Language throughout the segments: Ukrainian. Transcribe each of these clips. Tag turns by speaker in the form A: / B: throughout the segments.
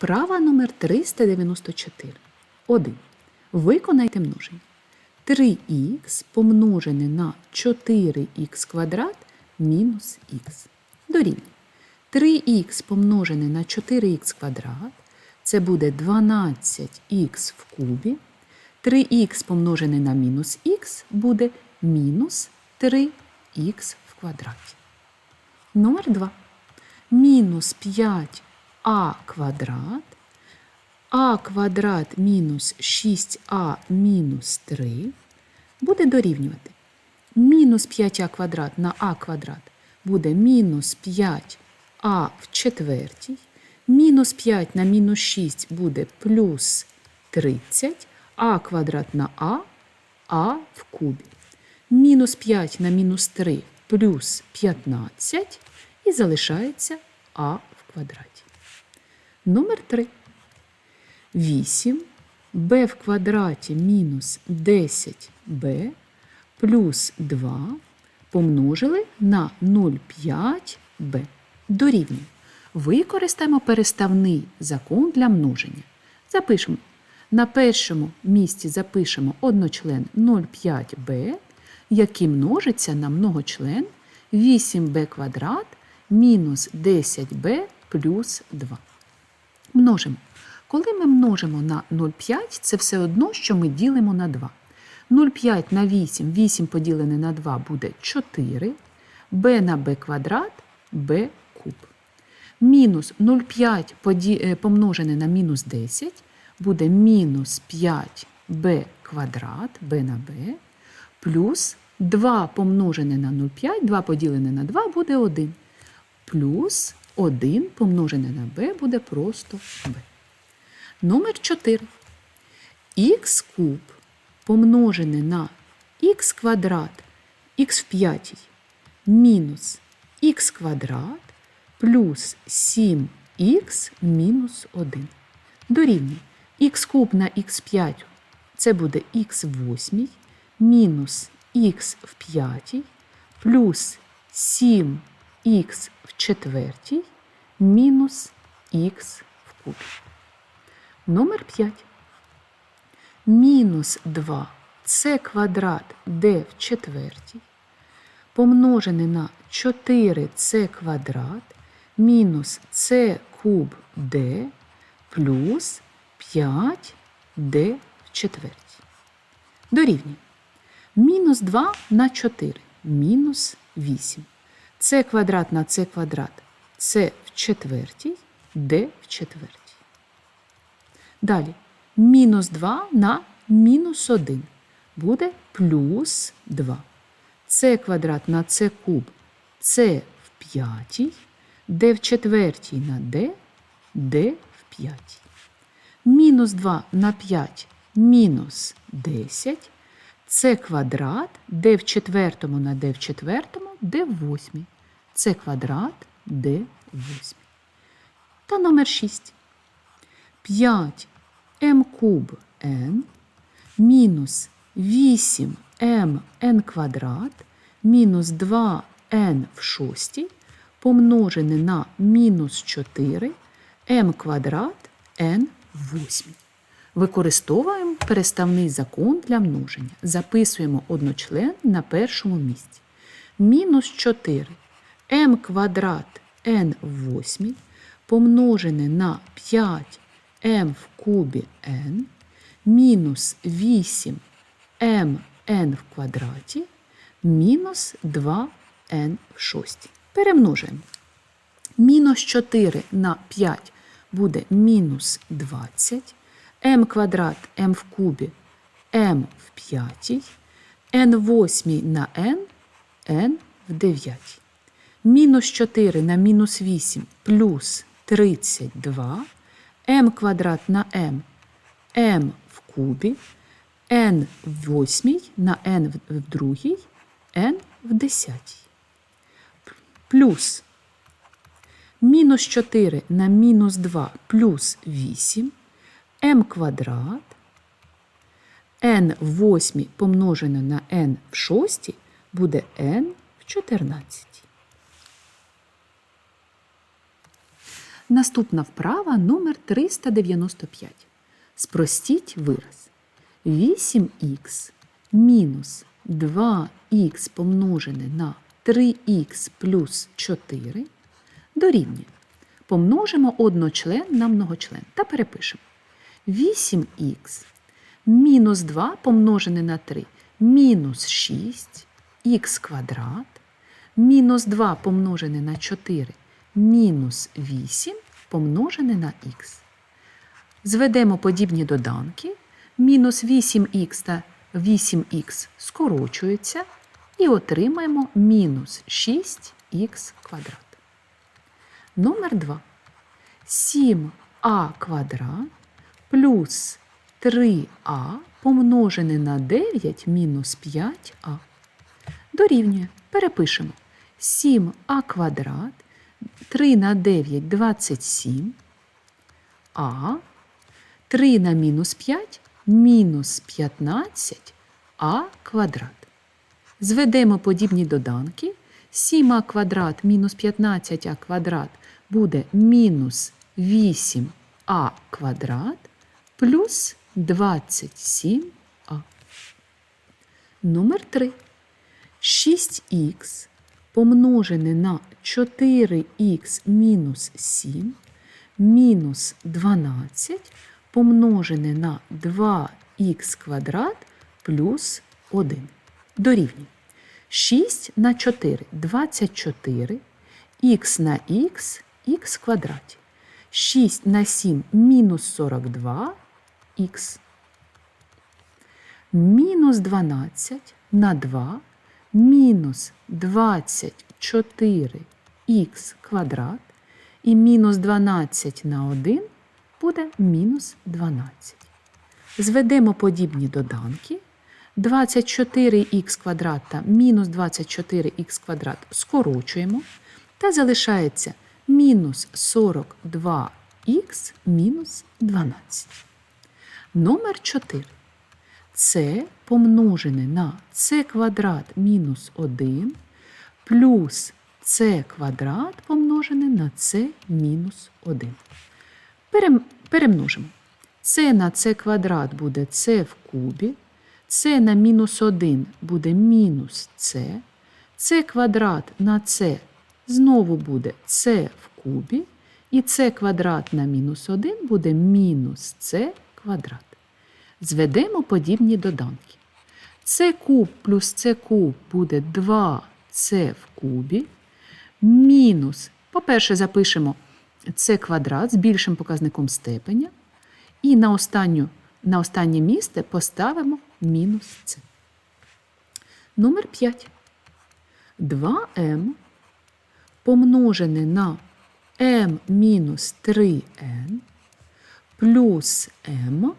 A: Вправа номер 394. 1. Виконайте множення. 3х помножене на 4х квадрат мінус х. Дорівнює. 3х помножене на 4х квадрат це буде 12х в кубі. 3х помножене на мінус х буде мінус 3х в квадраті. Номер 2. Мінус 5а квадрат. а квадрат мінус 6а мінус 3 буде дорівнювати. Мінус 5а квадрат на а квадрат буде мінус 5а в четвертій. Мінус 5 на мінус 6 буде плюс 30, а квадрат на а, а в кубі. Мінус 5 на мінус 3 плюс 15 і залишається а в квадраті. Номер 3. 8 b в квадраті мінус 10b плюс 2 помножили на 0,5b. Дорівнює. Використаємо переставний закон для множення. Запишемо. На першому місці запишемо одночлен 0,5b, який множиться на многочлен 8b квадрат мінус 10b плюс 2. Множимо. Коли ми множимо на 0,5, це все одно, що ми ділимо на 2. 0,5 на 8, 8 поділене на 2 буде 4, b на b квадрат, b куб. Мінус 0,5 поді- е, помножене на мінус 10 буде мінус 5b квадрат, b на b, плюс 2 помножене на 0,5, 2 поділене на 2 буде 1. Плюс 1 помножене на b буде просто b. Номер 4. х куб помножене на х квадрат х в п'ятій мінус х квадрат плюс 7х мінус 1. Дорівнює х куб на х5 це буде х в восьмій мінус х в п'ятій плюс 7х в четвертій мінус х в кубі. Номер 5. Мінус 2 це квадрат d в четвертій помножене на 4c квадрат мінус c куб d плюс 5d в четвертій. Дорівнює. Мінус 2 на 4 мінус 8. C квадрат на c квадрат c в четвертій, d в четвертій. Далі мінус 2 на мінус 1 буде плюс 2. С квадрат на С куб С в п'ятій, Д в четвертій на Д, Д в п'ятій. Мінус 2 на 5 мінус 10. С квадрат, Д в четвертому на Д в четвертому, Д в восьмій. С квадрат, Д в восьмій. Та номер 6. 5 м куб n мінус 8 м n квадрат мінус 2n в шостій помножене на мінус 4 м квадрат n в восьмій. Використовуємо переставний закон для множення. Записуємо одночлен на першому місці. Мінус 4 м квадрат n в восьмій помножене на 5 м в кубі n мінус 8 м n в квадраті мінус 2n в шостій. Перемножуємо. Мінус 4 на 5 буде мінус 20, m квадрат m в кубі m в п'ятій, n восьмій на n, n в дев'ятій. Мінус 4 на мінус 8 плюс 32, m квадрат на m, m в кубі, n в восьмій на n в- другій, n в десятій. Плюс мінус 4 на мінус 2 плюс 8, m квадрат, n в восьмій помножене на n в шостій буде n в 14. Наступна вправа номер 395. Спростіть вираз. 8х мінус 2х помножене на 3х плюс 4 дорівнює. Помножимо одночлен на многочлен та перепишемо. 8х мінус 2 помножене на 3 мінус 6 х квадрат, мінус 2 помножене на 4 мінус 8 помножене на х. Зведемо подібні доданки. Мінус 8х та 8х скорочуються і отримаємо мінус 6х квадрат. Номер 2. 7а квадрат плюс 3а помножене на 9 мінус 5а. Дорівнює. Перепишемо. 7а квадрат, 3 на 9 27, а 3 на мінус 5 мінус 15 а квадрат. Зведемо подібні доданки. 7а квадрат мінус 15а квадрат буде мінус 8а квадрат плюс 27а. Номер 3. 6х помножене на 4х мінус 7 мінус 12 помножене на 2х квадрат плюс 1 дорівнює. 6 на 4 24, х на х х квадраті. 6 на 7 мінус 42 х. Мінус 12 на 2 мінус 24х квадрат і мінус 12 на 1 буде мінус 12. Зведемо подібні доданки. 24х квадрат та мінус 24х квадрат скорочуємо та залишається мінус 42х мінус 12. Номер 4. Це помножене на c квадрат мінус 1 плюс c квадрат помножене на c мінус 1. Перем- Перемножимо. c на c квадрат буде c в кубі, c на мінус 1 буде мінус c, c квадрат на c знову буде c в кубі, і c квадрат на мінус 1 буде мінус c квадрат. Зведемо подібні доданки. С куб плюс С куб буде 2С в кубі. Мінус, по-перше, запишемо С квадрат з більшим показником степеня. І на, останню, на останнє місце поставимо мінус С. Номер 5. 2m помножене на m мінус 3n плюс m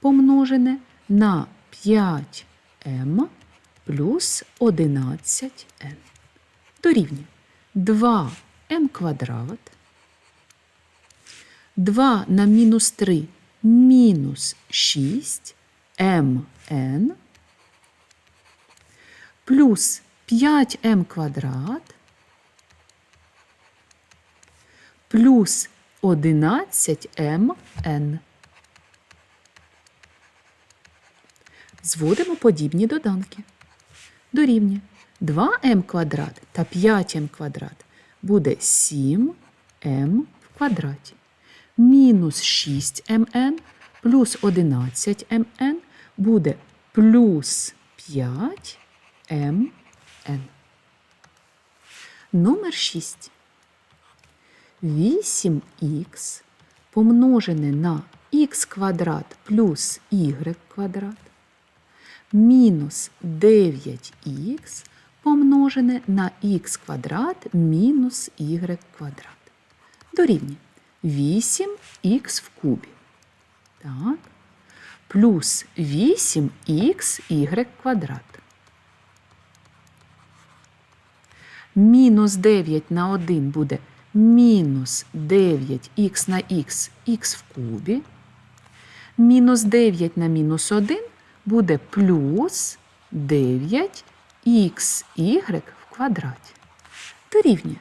A: помножене на 5m плюс 11n. Дорівнює 2m квадрат. 2 на мінус 3 мінус 6 mn плюс 5m квадрат плюс 11mn. Зводимо подібні доданки. Дорівнює 2m квадрат та 5m квадрат буде 7m в квадраті. Мінус 6mn плюс 11mn буде плюс 5mn. Номер 6. 8х помножене на х квадрат плюс y квадрат мінус 9х помножене на х квадрат мінус y квадрат. Дорівнює 8х в кубі. Так. Плюс 8х квадрат. Мінус 9 на 1 буде мінус 9х на х х в кубі. Мінус 9 на мінус 1 буде плюс 9xy в квадраті. Дорівнює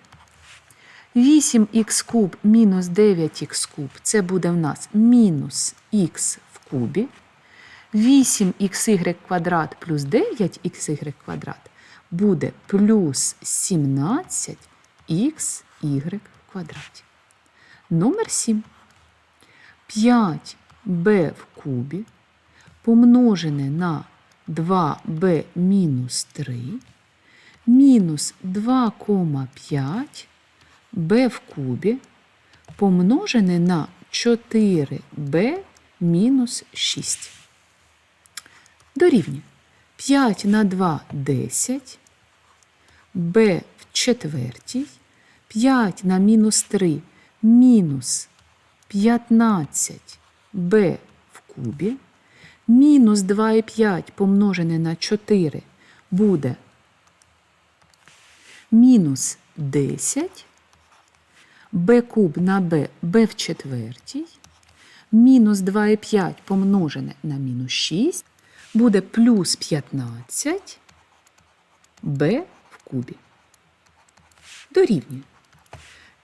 A: 8х куб мінус 9х куб це буде в нас мінус х в кубі. 8xy квадрат плюс 9xy квадрат буде плюс 17xy в квадраті. Номер 7. 5b в кубі помножене на 2b мінус 3 мінус 2,5 b в кубі помножене на 4b мінус 6. Дорівнює 5 на 2 – 10, b в четвертій, 5 на мінус 3 – мінус 15 b в кубі, мінус 2,5 помножене на 4 буде мінус 10, b куб на b, b в четвертій, мінус 2,5 помножене на мінус 6 буде плюс 15 b в кубі. Дорівнює.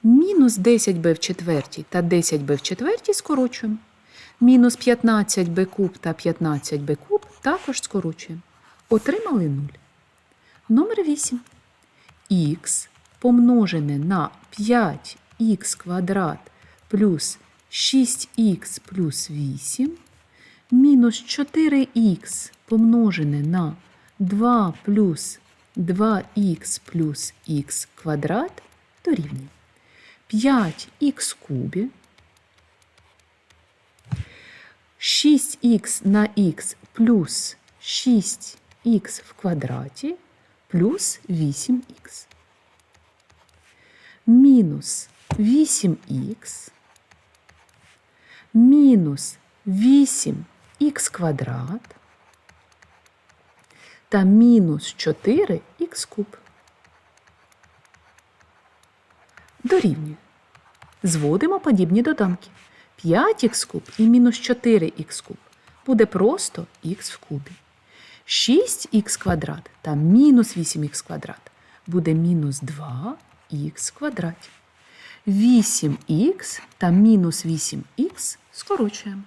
A: Мінус 10b в четвертій та 10b в четвертій скорочуємо. Мінус 15b куб та 15b куб також скорочуємо. Отримали 0. Номер 8. х помножене на 5х квадрат плюс 6х плюс 8 мінус 4х помножене на 2 плюс 2х плюс х квадрат дорівнює 5х кубі 6х на х плюс 6х в квадраті плюс 8х. Мінус 8х мінус 8х квадрат та мінус 4х куб. Дорівнює. Зводимо подібні доданки. 5х куб і мінус 4х куб буде просто х в кубі. 6х квадрат та мінус 8х квадрат буде мінус 2х квадрат. 8х та мінус 8х скорочуємо.